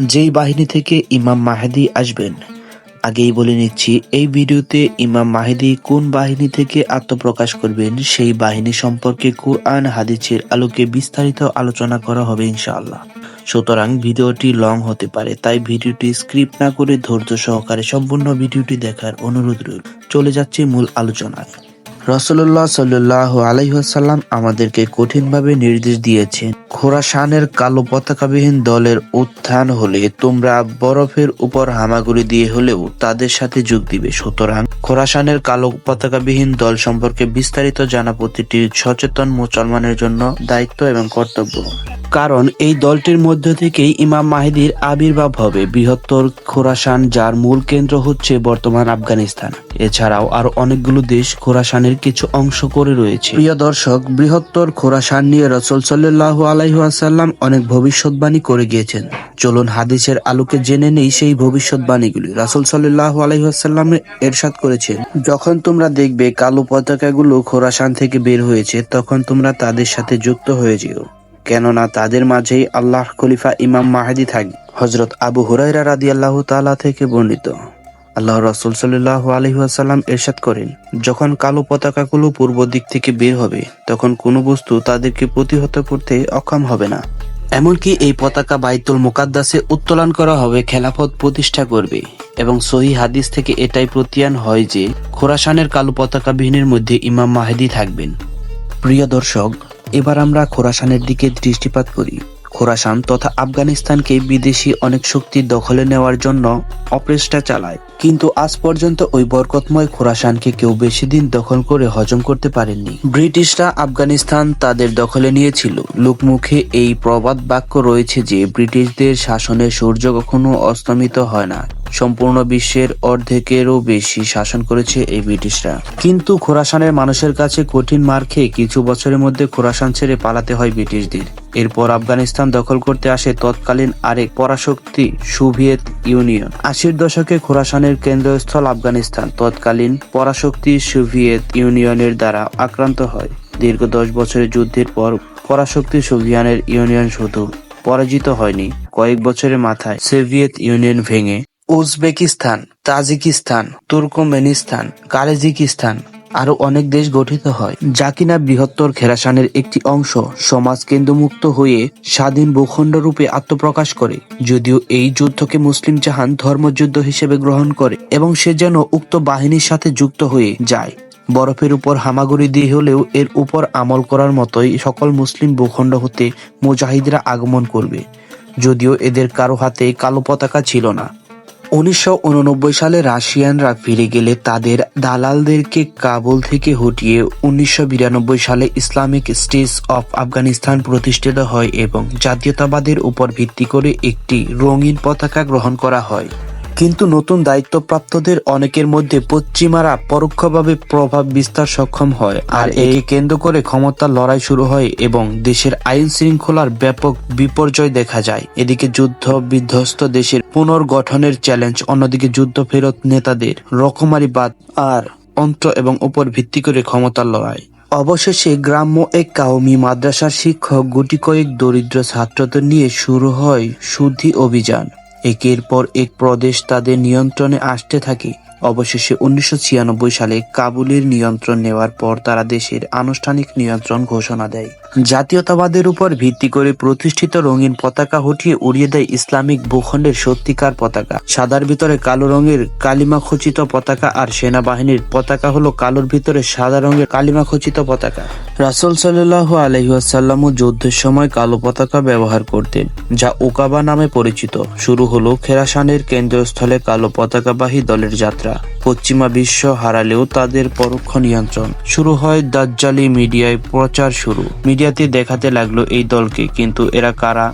যেই বাহিনী থেকে ইমাম মাহেদি আসবেন, আগেই বলে নিচ্ছি, এই ভিডিওতে ইমাম মাহেদি কোন বাহিনী থেকে আত্মপ্রকাশ করবেন, সেই বাহিনী সম্পর্কে কোরআন, হাদিসের আলোকে বিস্তারিত আলোচনা করা হবে ইনশাআল্লাহ। সুতরাং ভিডিওটি লং হতে পারে, তাই ভিডিওটি স্ক্রিপ্ট না করে ধৈর্য সহকারে সম্পূর্ণ ভিডিওটি দেখার অনুরোধ রইল। চলে যাচ্ছে মূল আলোচনায়। রসল্লাহ সাল্লাহ আলাইসাল্লাম আমাদেরকে কঠিনভাবে নির্দেশ দিয়েছেন। খোরাসানের কালো পতাকাবিহীন দলের উত্থান হলে তোমরা বরফের উপর হামাগুড়ি দিয়ে হলেও তাদের সাথে যোগ দিবে। সুতরাং খোরাসানের কালো পতাকাবিহীন দল সম্পর্কে বিস্তারিত জানা প্রতিটি সচেতন মুসলমানের জন্য দায়িত্ব এবং কর্তব্য। কারণ এই দলটির মধ্য থেকেই ইমাম মাহিদির আবির্ভাব হবে। বৃহত্তর খোরাসান, যার মূল কেন্দ্র হচ্ছে বর্তমান আফগানিস্তান। এছাড়াও আরও অনেকগুলো দেশ খোরাসানের কিছু অংশ করে রয়েছে। প্রিয় দর্শক, বৃহত্তর খোরাসান নিয়ে রসল সাল্লাহ আলাইহাসাল্লাম অনেক ভবিষ্যৎবাণী করে গিয়েছেন। চলুন হাদিসের আলোকে জেনে নেই সেই ভবিষ্যৎবাণীগুলি। রাসুল সাল্লাহ আলাইহাসাল্লাম এরশাদ করেছেন, যখন তোমরা দেখবে কালো পতাকাগুলো খোরাসান থেকে বের হয়েছে, তখন তোমরা তাদের সাথে যুক্ত হয়ে যেও। কেননা তাদের মাঝেই আল্লাহ খলিফা ইমাম মাহাদি থাকবে হজরত আবু হুরাইরা রাদি আল্লাহ তালা থেকে বর্ণিত। আল্লাহ রসুল সাল্লাহ আলহিহাসাল্লাম এরশাদ করেন, যখন কালো পতাকাগুলো পূর্ব দিক থেকে বের হবে, তখন কোনো বস্তু তাদেরকে প্রতিহত করতে অক্ষম হবে না। এমনকি এই পতাকা বাইতুল মোকাদ্দাসে উত্তোলন করা হবে, খেলাফত প্রতিষ্ঠা করবে। এবং সহি হাদিস থেকে এটাই প্রতিয়ান হয় যে, খোরাসানের কালো পতাকা বিহীনের মধ্যে ইমাম মাহেদি থাকবেন। প্রিয় দর্শক এবার আমরা খোরাসানের দিকে দৃষ্টিপাত করি। খোরাসান তথা আফগানিস্তানকে বিদেশি অনেক শক্তি দখলে নেওয়ার জন্য অপ্রেষ্টা চালায়। কিন্তু আজ পর্যন্ত ওই বরকতময় খোরাসানকে কেউ বেশি দিন দখল করে হজম করতে পারেননি। ব্রিটিশরা আফগানিস্তান তাদের দখলে নিয়েছিল। লোকমুখে এই প্রবাদ বাক্য রয়েছে যে, ব্রিটিশদের শাসনে সূর্য কখনো অস্তমিত হয় না। সম্পূর্ণ বিশ্বের অর্ধেকেরও বেশি শাসন করেছে এই ব্রিটিশরা। কিন্তু খোরাসানের মানুষের কাছে কঠিন মার খেয়ে কিছু বছরের মধ্যে খোরাসান ছেড়ে পালাতে হয় ব্রিটিশদের। এরপর আফগানিস্তান দখল করতে আসে তৎকালীন আরেক পরাশক্তি সোভিয়েত ইউনিয়ন। আশির দশকে খোরাসানের কেন্দ্রস্থল আফগানিস্তান। তৎকালীন পরাশক্তি সোভিয়েত ইউনিয়নের দ্বারা আক্রান্ত হয়। দীর্ঘ দশ বছরের যুদ্ধের পর পরাশক্তি সোভিয়ানের ইউনিয়ন শুধু পরাজিত হয়নি। কয়েক বছরের মাথায় সোভিয়েত ইউনিয়ন ভেঙে উজবেকিস্তান, তাজিকিস্তান, তুর্কমেনিস্তান কালেজিকিস্তান আরও অনেক দেশ গঠিত হয়, যা কিনা বৃহত্তর খেরাসানের একটি অংশ সমাজ কেন্দ্রমুক্ত হয়ে স্বাধীন ভূখণ্ড রূপে আত্মপ্রকাশ করে, যদিও এই যুদ্ধকে মুসলিম জাহান ধর্মযুদ্ধ হিসেবে গ্রহণ করে এবং সে যেন উক্ত বাহিনীর সাথে যুক্ত হয়ে যায়। বরফের উপর হামাগুড়ি দিয়ে হলেও এর উপর আমল করার মতোই সকল মুসলিম ভূখণ্ড হতে মুজাহিদরা আগমন করবে, যদিও এদের কারও হাতে কালো পতাকা ছিল না। উনিশশো উননব্বই সালে রাশিয়ানরা ফিরে গেলে তাদের দালালদেরকে কাবুল থেকে হটিয়ে উনিশশো বিরানব্বই সালে ইসলামিক স্টেটস অফ আফগানিস্তান প্রতিষ্ঠিত হয় এবং জাতীয়তাবাদের উপর ভিত্তি করে একটি রঙিন পতাকা গ্রহণ করা হয়। কিন্তু নতুন দায়িত্বপ্রাপ্তদের অনেকের মধ্যে পশ্চিমারা পরোক্ষভাবে প্রভাব বিস্তার সক্ষম হয়। আর একে কেন্দ্র করে ক্ষমতার লড়াই শুরু হয় এবং দেশের আইন শৃঙ্খলার ব্যাপক বিপর্যয় দেখা যায়। এদিকে যুদ্ধ বিধ্বস্ত দেশের পুনর্গঠনের চ্যালেঞ্জ অন্যদিকে যুদ্ধ ফেরত নেতাদের রকমারিবাদ আর অন্ত্র এবং উপর ভিত্তি করে ক্ষমতার লড়াই। অবশেষে গ্রাম্য এক কাউমি মাদ্রাসার শিক্ষক গুটি কয়েক দরিদ্র ছাত্রদের নিয়ে শুরু হয় শুদ্ধি অভিযান। একের পর এক প্রদেশ তাদের নিয়ন্ত্রণে আসতে থাকে। অবশেষে উনিশশো ছিয়ানব্বই সালে কাবুলের নিয়ন্ত্রণ নেওয়ার পর তারা দেশের আনুষ্ঠানিক নিয়ন্ত্রণ ঘোষণা দেয়। জাতীয়তাবাদের উপর ভিত্তি করে প্রতিষ্ঠিত রঙিন পতাকা হটিয়ে উড়িয়ে দেয় ইসলামিক ভূখণ্ডের সত্যিকার পতাকা। সাদার ভিতরে কালো রঙের কালিমা খচিত পতাকা আর সেনাবাহিনীর পতাকা হলো কালোর ভিতরে সাদা রঙের কালিমা খচিত পতাকা। রাসুল সাল্লাহ আলহিহাসাল্লামও যুদ্ধের সময় কালো পতাকা ব্যবহার করতেন, যা ওকাবা নামে পরিচিত। শুরু হলো খেরাসানের কেন্দ্রস্থলে কালো পতাকাবাহী দলের যাত্রা। পশ্চিমা বিশ্ব হারালেও তাদের পরোক্ষ নিয়ন্ত্রণ। শুরু হয় দাজ্জালি মিডিয়ায় প্রচার শুরু। মিডিয়াতে দেখাতে লাগল এই দলকে, কিন্তু এরা কারা?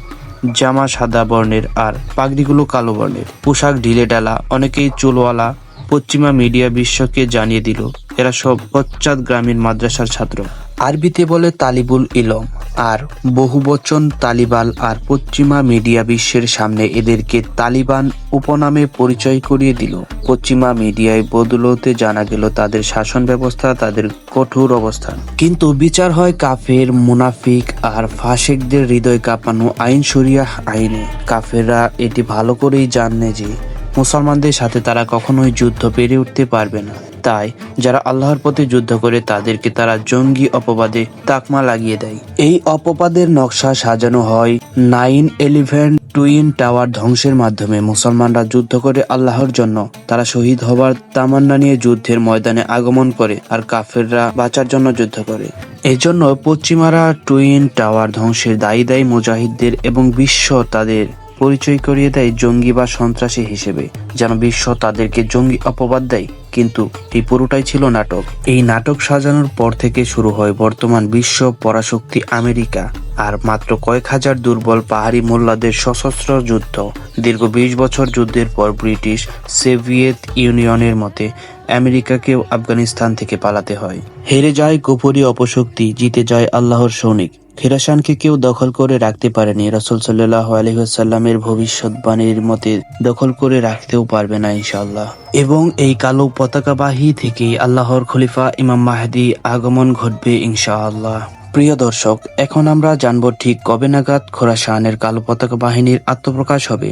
জামা সাদা বর্ণের আর পাগড়িগুলো কালো বর্ণের। পোশাক ঢিলে ডালা অনেকেই চুলওয়ালা। পশ্চিমা মিডিয়া বিশ্বকে জানিয়ে দিল, এরা সব পশ্চাৎ গ্রামীণ মাদ্রাসার ছাত্র। আরবিতে বলে তালিবুল ইলম, আর বহুবচন তালিবাল আর পশ্চিমা মিডিয়া বিশ্বের সামনে এদেরকে তালিবান উপনামে পরিচয় করিয়ে দিল। পশ্চিমা মিডিয়ায় বদলতে জানা গেল তাদের শাসন ব্যবস্থা, তাদের কঠোর অবস্থান। কিন্তু বিচার হয় কাফের, মুনাফিক আর ফাসেকদের হৃদয় কাঁপানো আইন শরিয়াহ আইনে। কাফেররা এটি ভালো করেই জানে যে মুসলমানদের সাথে তারা কখনোই যুদ্ধ পেরে উঠতে পারবে না। তাই যারা আল্লাহর পথে যুদ্ধ করে তাদেরকে তারা জঙ্গি অপবাদে তাকমা লাগিয়ে দেয়। এই অপবাদের নকশা সাজানো হয় নাইন এলিভেন টুইন টাওয়ার ধ্বংসের মাধ্যমে। মুসলমানরা যুদ্ধ করে আল্লাহর জন্য। তারা শহীদ হবার তামান্না নিয়ে যুদ্ধের ময়দানে আগমন করে আর কাফেররা বাঁচার জন্য যুদ্ধ করে। এজন্য পশ্চিমারা টুইন টাওয়ার ধ্বংসের দায়ী দায়ী মুজাহিদদের এবং বিশ্ব তাদের পরিচয় করিয়ে দেয় জঙ্গি বা সন্ত্রাসী হিসেবে। যেন বিশ্ব তাদেরকে জঙ্গি অপবাদ দেয়, কিন্তু এই পুরোটাই ছিল নাটক। এই নাটক সাজানোর পর থেকে শুরু হয় বর্তমান বিশ্ব পরাশক্তি আমেরিকা, আর মাত্র কয়েক হাজার দুর্বল পাহাড়ি মোল্লাদের সশস্ত্র যুদ্ধ। দীর্ঘ বিশ বছর যুদ্ধের পর ব্রিটিশ সোভিয়েত ইউনিয়নের মতে আমেরিকাকেও আফগানিস্তান থেকে পালাতে হয়। হেরে যায় গোপরী অপশক্তি, জিতে যায় আল্লাহর সৈনিক। খেরাসানকে কেউ দখল করে রাখতে পারেনি, রসুল সাল্লাহ আলহিহাসাল্লামের ভবিষ্যৎবাণীর মতে দখল করে রাখতেও পারবে না ইনশাল্লাহ এবং এই কালো পতাকাবাহী থেকেই আল্লাহর খলিফা ইমাম মাহাদি আগমন ঘটবে ইনশাআল্লাহ। প্রিয় দর্শক, এখন আমরা জানব ঠিক কবে নাগাদ খোরাসানের কালো পতাকা বাহিনীর আত্মপ্রকাশ হবে।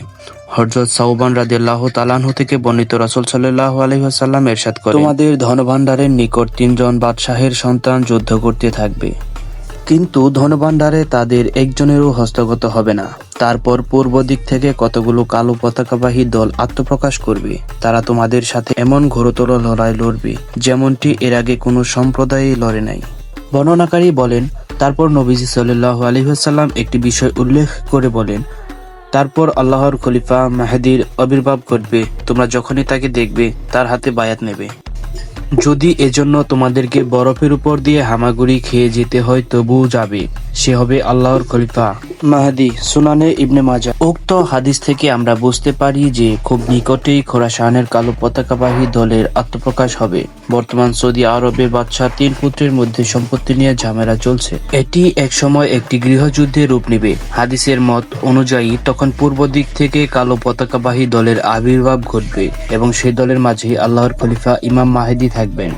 হরজত সাউবান রাদিয়াল্লাহ তালানহু থেকে বর্ণিত রাসূল সাল্লাল্লাহু আলাইহি ওয়াসাল্লাম এরশাদ করেন। তোমাদের ধনভাণ্ডারের নিকট তিনজন বাদশাহের সন্তান যুদ্ধ করতে থাকবে। কিন্তু ধনভাণ্ডারে তাদের একজনেরও হস্তগত হবে না। তারপর পূর্ব দিক থেকে কতগুলো কালো পতাকাবাহী দল আত্মপ্রকাশ করবে, তারা তোমাদের সাথে এমন ঘোরতর লড়াই লড়বে, যেমনটি এর আগে কোনো সম্প্রদায়ই লড়ে নাই। বর্ণনাকারী বলেন, তারপর নবীজি সাল্লাহ আলহিহাসাল্লাম একটি বিষয় উল্লেখ করে বলেন, তারপর আল্লাহর খলিফা মাহাদির আবির্ভাব ঘটবে, তোমরা যখনই তাকে দেখবে, তার হাতে বায়াত নেবে। যদি এজন্য তোমাদেরকে বরফের উপর দিয়ে হামাগুড়ি খেয়ে যেতে হয়, তবুও যাবে, সে হবে আল্লাহর খলিফা। মাহাদি সুনানে ইবনে মাজা। উক্ত হাদিস থেকে আমরা বুঝতে পারি যে খুব নিকটেই খোরাসানের কালো পতাকাবাহী দলের আত্মপ্রকাশ হবে। বর্তমান সৌদি আরবের বাদশাহ তিন পুত্রের মধ্যে সম্পত্তি নিয়ে ঝামেলা চলছে। এটি একসময় একটি গৃহযুদ্ধে রূপ নেবে। হাদিসের মত অনুযায়ী তখন পূর্ব দিক থেকে কালো পতাকাবাহী দলের আবির্ভাব ঘটবে এবং সেই দলের মাঝে আল্লাহর খলিফা ইমাম মাহেদি থাকবেন।